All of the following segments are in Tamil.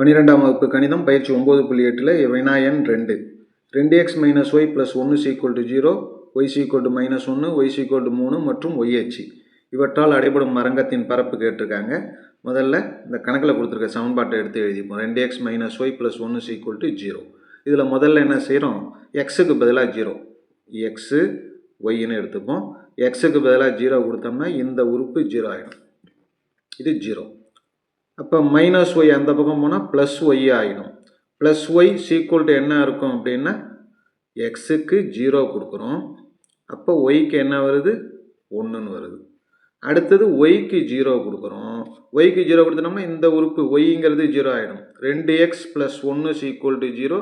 பன்னிரெண்டாம் வகுப்பு கணிதம் பயிற்சி ஒம்பது புள்ளி எட்டில் வினாயன் ரெண்டு. ரெண்டு எக்ஸ் மைனஸ் ஒய் ப்ளஸ் ஒன்று equal to zero y equal to minus ஒன்று ஒய் சீக்குவல் டு மூணு மற்றும் ஒய் அச்சு. இவற்றால் அடைபடும் மரங்கத்தின் பரப்பு கேட்டிருக்காங்க. முதல்ல இந்த கணக்கில் கொடுத்துருக்க சமன்பாட்டை எடுத்து எழுதிப்போம் ரெண்டு எக்ஸ் மைனஸ் ஒய் ப்ளஸ் ஒன்று சீக்குவல் டு ஜீரோ இதில் முதல்ல என்ன செய்கிறோம் எக்ஸுக்கு பதிலாக ஜீரோ எக்ஸு ஒய்ன்னு எடுத்துப்போம். எக்ஸுக்கு பதிலாக ஜீரோ கொடுத்தோம்னா இந்த உறுப்பு ஜீரோ ஆகிடும் இது ஜீரோ அப்போ மைனஸ் ஒய் அந்த பக்கம் போனால் ப்ளஸ் ஒய் ஆகிடும் ப்ளஸ் ஒய் சீக்குவல் டு என்ன இருக்கும் அப்படின்னா எக்ஸுக்கு ஜீரோ கொடுக்குறோம். அப்போ ஒய்க்கு என்ன வருது? ஒன்றுன்னு வருது. அடுத்தது ஒய்க்கு ஜீரோ கொடுக்குறோம். ஒய்க்கு ஜீரோ கொடுத்தோம்னா இந்த உறுப்பு ஒய்ங்கிறது ஜீரோ ஆகிடும் ரெண்டு எக்ஸ் ப்ளஸ் ஒன்று சீக்குவல் டு ஜீரோ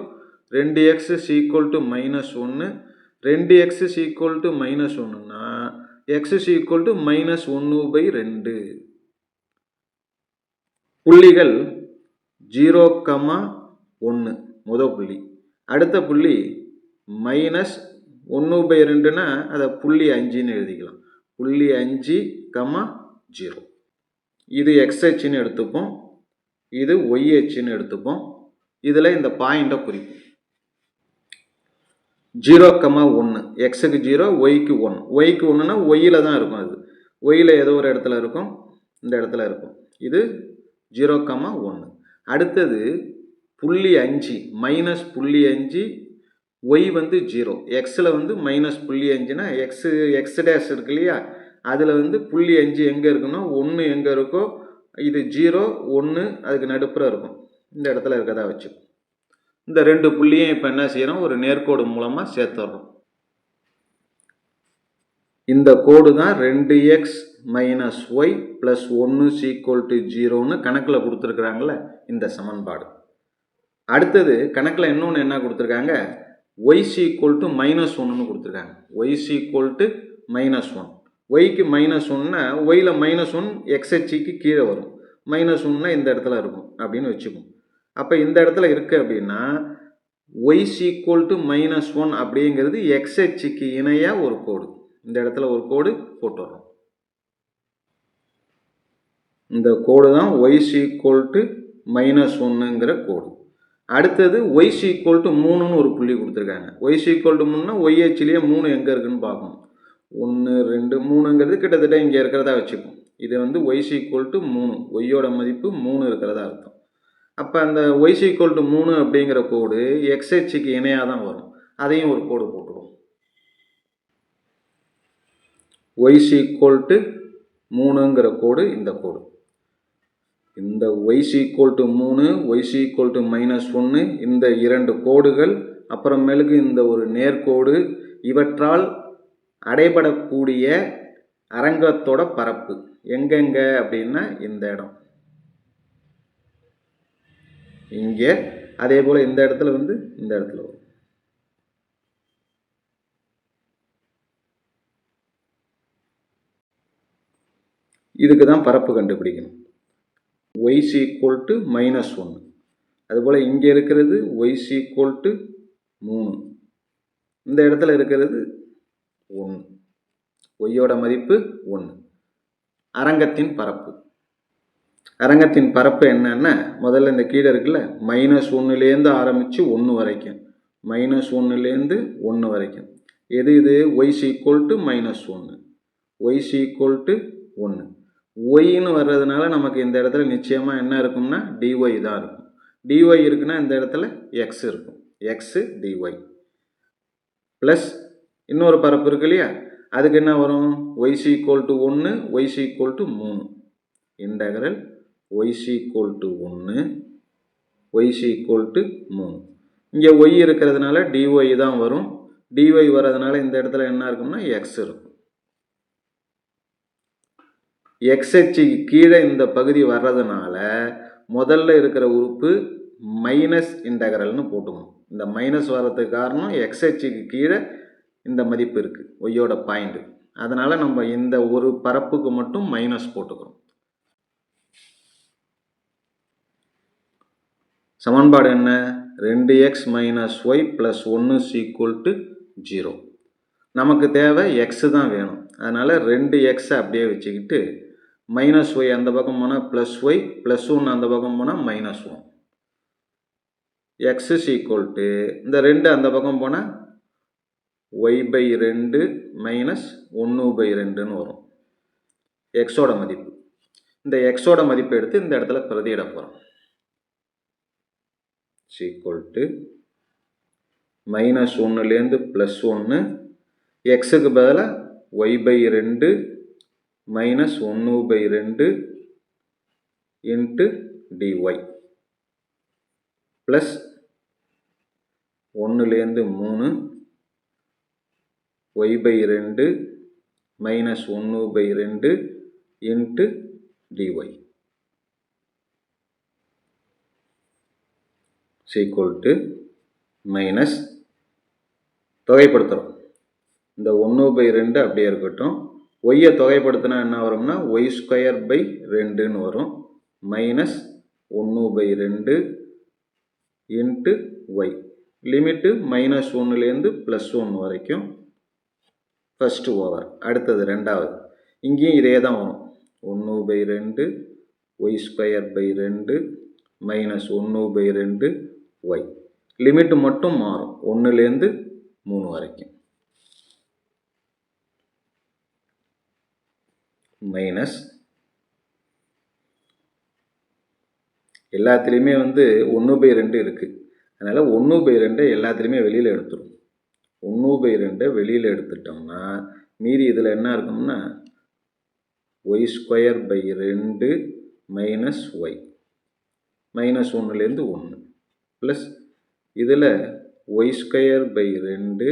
ரெண்டு எக்ஸு சீக்குவல் டு மைனஸ் ஒன்று ரெண்டு எக்ஸு சீக்குவல் டு மைனஸ் ஒன்றுனா எக்ஸ் சீக்குவல் டு மைனஸ் ஒன்று பை ரெண்டு. புள்ளிகள் ஜீரோ கமா ஒன்று முத புள்ளி. அடுத்த புள்ளி மைனஸ் ஒன்று பை ரெண்டுனா அதை புள்ளி அஞ்சுன்னு எழுதிக்கலாம். புள்ளி அஞ்சு கமா ஜீரோ. இது எக்ஸ்ஹெச்னு எடுத்துப்போம். இது ஒய்ஹெச்னு எடுத்துப்போம். இதில் இந்த பாயிண்ட்டை குறிப்போம். ஜீரோ கமா ஒன்று எக்ஸுக்கு ஜீரோ ஒய்க்கு ஒன் ஒய்க்கு ஒன்றுனா ஒய்யில் தான் இருக்கும் அது. ஒய்யில் ஏதோ ஒரு இடத்துல இருக்கும். இந்த இடத்துல இருக்கும். இது ஜீரோ கமா ஒன்று அடுத்தது புள்ளி அஞ்சு மைனஸ் புள்ளி அஞ்சு ஒய் வந்து ஜீரோ. எக்ஸில் வந்து மைனஸ் புள்ளி அஞ்சுனா எக்ஸு எக்ஸ் டேஷ் இருக்கு இல்லையா? அதில் வந்து புள்ளி அஞ்சு எங்கே இருக்குன்னா ஒன்று எங்கே இருக்கோ இது ஜீரோ ஒன்று அதுக்கு நடுப்புற இருக்கும். இந்த இடத்துல இருக்கதா வச்சு இந்த ரெண்டு புள்ளியும் இப்போ என்ன செய்கிறோம் ஒரு நேர்கோடு மூலமாக சேர்த்துட்றோம் இந்த கோடு தான் ரெண்டு எக்ஸ் மைனஸ் ஒய் ப்ளஸ் ஒன்று சீக்குவல் டு ஜீரோன்னு கணக்கில் கொடுத்துருக்குறாங்கள இந்த சமன்பாடு. அடுத்தது கணக்கில் இன்னொன்று என்ன கொடுத்துருக்காங்க? ஒய் சீக்குவல் டு மைனஸ் ஒன்றுன்னு கொடுத்துருக்காங்க. Y equal to minus one ஒய்க்கு மைனஸ் ஒன்னா ஒயில் மைனஸ் ஒன் எக்ஸ்ஹெச்சிக்கு கீழே வரும். மைனஸ் ஒன்னா இந்த இடத்துல இருக்கும் அப்படின்னு வச்சுக்கும் அப்போ இந்த இடத்துல இருக்குது அப்படின்னா y equal to minus one அப்படிங்கிறது எக்ஸ்ஹெச்சுக்கு இணையாக ஒரு கோடு இந்த இடத்துல ஒரு கோடு போட்டு இந்த கோடு தான் y is equal to minus ஒன்றுங்கிற கோடு. அடுத்தது ஒய்ஸ் ஈக்குவல் டு மூணுன்னு ஒரு புள்ளி கொடுத்துருக்காங்க. ஒய்ஸ் ஈக்குவல் டு மூணுனா ஒய்ஹெச்லேயே மூணு எங்கே இருக்குன்னு பார்க்கணும் ஒன்று ரெண்டு மூணுங்கிறது கிட்டத்தட்ட இங்கே இருக்கிறதா வச்சுப்போம். இது வந்து ஒய்ஸ் ஈக்குவல் டு மூணு. ஒய்யோட மதிப்பு மூணு இருக்கிறதா அர்த்தம். அப்போ அந்த ஒய்ஸ் ஈக்குவல் டு மூணு அப்படிங்கிற கோடு எக்ஸ்ஹெச்சுக்கு இணையாக தான் வரும். அதையும் ஒரு கோடு போட்டுருவோம். ஒய்ஸ் ஈக்குவல் டு மூணுங்கிற கோடு இந்த கோடு. இந்த ஒய்ஸ் ஈக்குவல் டு மூணு y is equal to minus ஒன்று இந்த இரண்டு கோடுகள் அப்புறமேலுக்கு இந்த ஒரு நேர்கோடு இவற்றால் அடைபடக்கூடிய அரங்கத்தோட பரப்பு. எங்கெங்க அப்படின்னா இந்த இடம். இங்கே அதே போல் இந்த இடத்துல வந்து இந்த இடத்துல வரும். இதுக்கு தான் பரப்பு கண்டுபிடிக்கணும். ஒய் ஈக்குவல் டு மைனஸ் ஒன்று அதுபோல் இங்கே இருக்கிறது ஒய்ஸ் ஈக்குவல் டு மூணு. இந்த இடத்துல இருக்கிறது ஒன்று ஒய்யோட மதிப்பு ஒன்று அரங்கத்தின் பரப்பு. அரங்கத்தின் பரப்பு என்னன்னா முதல்ல இந்த கீழே இருக்குல்ல மைனஸ் ஒன்றுலேருந்து ஆரம்பித்து ஒன்று வரைக்கும். மைனஸ் ஒன்றுலேருந்து ஒன்று வரைக்கும். எது இது? ஒய் ஈக்குவல் டு மைனஸ் ஒன்று ஒய் ஈக்குவல் டு ஒன்று ஒய்ன்னு வர்றதுனால நமக்கு இந்த இடத்துல நிச்சயமாக என்ன இருக்கும்னா டிஒய் தான் இருக்கும். டிஒய் இருக்குன்னா இந்த இடத்துல எக்ஸ் இருக்கும். எக்ஸு டிஒய் ப்ளஸ் இன்னொரு பரப்பு இருக்கு இல்லையா? அதுக்கு என்ன வரும்? ஒய்சி ஈக்குவல் டு ஒன்று ஒய்சி ஈக்குவல் டு மூணு. Integral y c equal to ஒன்று ஒய்சி ஈக்குவல் டு மூணு. இங்கே ஒய் இருக்கிறதுனால டிஒய் தான் வரும். டிஒய் வர்றதுனால இந்த இடத்துல என்ன இருக்கும்னா எக்ஸ் இருக்கும். எக்ஸ்ஹெச்சுக்கு கீழே இந்த பகுதி வர்றதுனால முதல்ல இருக்கிற உறுப்பு மைனஸ் இன்டகரல்னு போட்டுக்கணும். இந்த மைனஸ் வர்றதுக்கு காரணம் எக்ஸ்ஹெச்சுக்கு கீழே இந்த மதிப்பு இருக்குது ஒய்யோட பாயிண்ட்டு அதனால் நம்ம இந்த ஒரு பரப்புக்கு மட்டும் மைனஸ் போட்டுக்கிறோம். சமன்பாடு என்ன? ரெண்டு எக்ஸ் மைனஸ் ஒய் ப்ளஸ் ஒன்று சீக்குவல் டு ஜீரோ நமக்கு தேவை எக்ஸு தான் வேணும். அதனால் ரெண்டு எக்ஸை அப்படியே வச்சுக்கிட்டு மைனஸ் ஒய் அந்த பக்கம் போனால் ப்ளஸ் ஒய் ப்ளஸ் ஒன்று அந்த பக்கம் போனால் minus one x is equal to இந்த ரெண்டு அந்த பக்கம் போனால் ஒய் பை ரெண்டு மைனஸ் ஒன்று பை ரெண்டுன்னு வரும். எக்ஸோட மதிப்பு. இந்த எக்ஸோட மதிப்பு எடுத்து இந்த இடத்துல பிரதியிட போகிறோம் ஈக்குவல் டு மைனஸ் ஒன்றுலேருந்து ப்ளஸ் ஒன்று எக்ஸுக்கு பதிலாக ஒய் பை ரெண்டு மைனஸ் ஒன்று பை ரெண்டு இன்ட்டு டிஒய் ப்ளஸ் ஒன்றுலேருந்து மூணு ஒய் பை ரெண்டு மைனஸ் ஒன்று பை ரெண்டு into dy equal to minus தொகைப்படுத்துகிறோம் இந்த ஒன்று பை ரெண்டு அப்படியே இருக்கட்டும். ஒய்யை தொகைப்படுத்தினா என்ன வரும்னா ஒய் ஸ்கொயர் பை ரெண்டுன்னு வரும். மைனஸ் ஒன்று பை ரெண்டு இன்ட்டு ஒய் லிமிட்டு மைனஸ் ஒன்றுலேருந்து ப்ளஸ் ஒன்று வரைக்கும் ஃபஸ்ட்டு ஓவர் அடுத்தது ரெண்டாவது. இங்கேயும் இதே தான் வரும். ஒன்று பை ரெண்டு ஒய் ஸ்கொயர் பை ரெண்டு மைனஸ் ஒன்று பை ரெண்டு ஒய் லிமிட்டு மட்டும் மாறும். ஒன்றுலேருந்து மூணு வரைக்கும். மைனஸ் எல்லாத்துலேயுமே வந்து ஒன்று பை ரெண்டு இருக்குது அதனால் ஒன்று பை ரெண்டை எல்லாத்துலேயுமே வெளியில் எடுத்துடும் ஒன்று பை ரெண்டை வெளியில் எடுத்துட்டோம்னா மீதி இதில் என்ன இருக்கும்னா ஒய் ஸ்கொயர் பை ரெண்டு மைனஸ் ஒய் மைனஸ் ஒன்றுலேருந்து ஒன்று ப்ளஸ் இதில் ஒய் ஸ்கொயர் பை ரெண்டு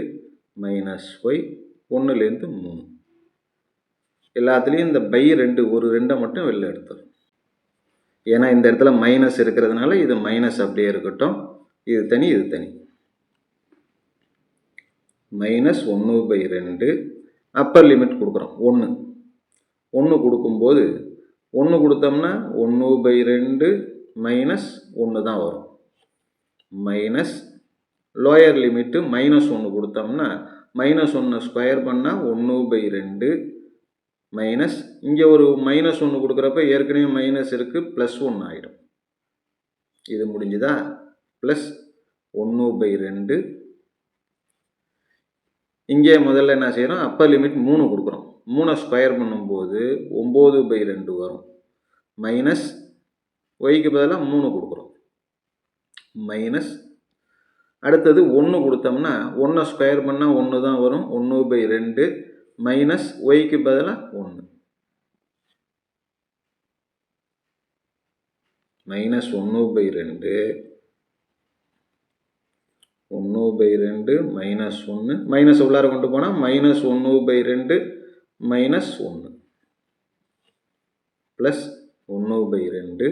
மைனஸ் ஒய் ஒன்றுலேருந்து மூணு. எல்லாத்துலேயும் இந்த பை ரெண்டு ஒரு ரெண்டை மட்டும் வெளில எடுத்துரும். ஏன்னா இந்த இடத்துல மைனஸ் இருக்கிறதுனால இது மைனஸ் அப்படியே இருக்கட்டும். இது தனி இது தனி. மைனஸ் ஒன்று பை ரெண்டு அப்பர் லிமிட் கொடுக்குறோம். ஒன்று ஒன்று கொடுக்கும்போது ஒன்று கொடுத்தோம்னா ஒன்று பை ரெண்டு மைனஸ் ஒன்று தான் வரும். மைனஸ் லோயர் லிமிட்டு மைனஸ் ஒன்று கொடுத்தோம்னா மைனஸ் ஒன்று ஸ்கொயர் பண்ணால் ஒன்று பை ரெண்டு மைனஸ் இங்கே ஒரு மைனஸ் ஒன்று கொடுக்குறப்ப ஏற்கனவே மைனஸ் இருக்குது ப்ளஸ் ஒன்று ஆகிடும் இது முடிஞ்சுதா? ப்ளஸ் ஒன்று பை ரெண்டு. இங்கே முதல்ல என்ன செய்கிறோம் அப்பர் லிமிட் மூணு கொடுக்குறோம். மூணை ஸ்கொயர் பண்ணும்போது ஒம்பது பை ரெண்டு வரும். மைனஸ் ஒய்க்கு பதிலாக மூணு கொடுக்குறோம். மைனஸ் அடுத்தது ஒன்று கொடுத்தோம்னா ஒன்றை ஸ்கொயர் பண்ணால் ஒன்று தான் வரும். ஒன்று பை ரெண்டு. மைனஸ் ஒய்க்கு பதிலாக ஒன்று மைனஸ் ஒன்று பை ரெண்டு. ஒன்று பை ரெண்டு மைனஸ் ஒன்று மைனஸ் உள்ளார கொண்டு போனால் மைனஸ் ஒன்று பை ரெண்டு மைனஸ் ஒன்று ப்ளஸ் ஒன்று பை ரெண்டு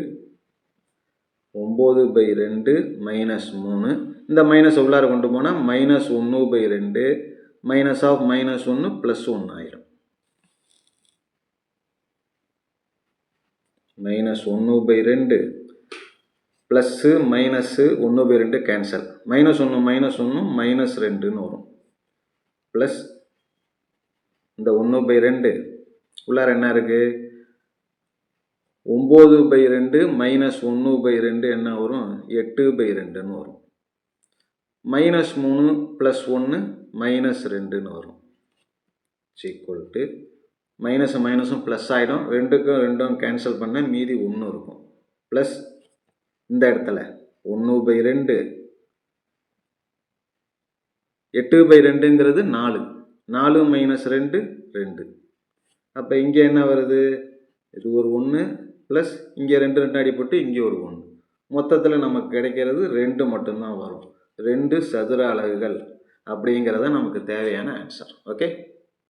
ஒம்பது பை ரெண்டு மைனஸ் மூணு. இந்த மைனஸ் உள்ளார கொண்டு போனால் மைனஸ் ஒன்று பை ரெண்டு மைனஸ் ஆஃப் மைனஸ் ஒன்று ப்ளஸ் ஒன்று ஆயிரும். மைனஸ் ஒன்று பை ரெண்டு ப்ளஸ்ஸு மைனஸ்ஸு ஒன்று பை ரெண்டு கேன்சல் மைனஸ் ஒன்று மைனஸ் ஒன்று மைனஸ் ரெண்டுன்னு வரும். ப்ளஸ் இந்த ஒன்று பை ரெண்டு உள்ளார என்ன இருக்குது ஒம்பது பை ரெண்டு மைனஸ் ஒன்று பை ரெண்டு என்ன வரும்? எட்டு பை ரெண்டுன்னு வரும். மைனஸ் மூணு ப்ளஸ் ஒன்று மைனஸ் ரெண்டுன்னு வரும். ஈக்குவல் டு மைனஸ் மைனஸும் ப்ளஸ் ஆகிடும் ரெண்டுக்கும் ரெண்டும் கேன்சல் பண்ண மீதி ஒன்று இருக்கும். ப்ளஸ் இந்த இடத்துல ஒன்று பை ரெண்டு. எட்டு பை ரெண்டுங்கிறது நாலு. நாலு மைனஸ் ரெண்டு ரெண்டு. அப்போ இங்கே என்ன வருது? இது ஒரு ஒன்று ப்ளஸ் இங்கே ரெண்டு ரெண்டு அடிப்பட்டு இங்கே ஒரு ஒன்று மொத்தத்தில் நமக்கு கிடைக்கிறது ரெண்டு மட்டும்தான் வரும். ரெண்டு சதுர அலகுகள். அப்படிங்கிறது நமக்கு தேவையான ஆன்சர் ஓகே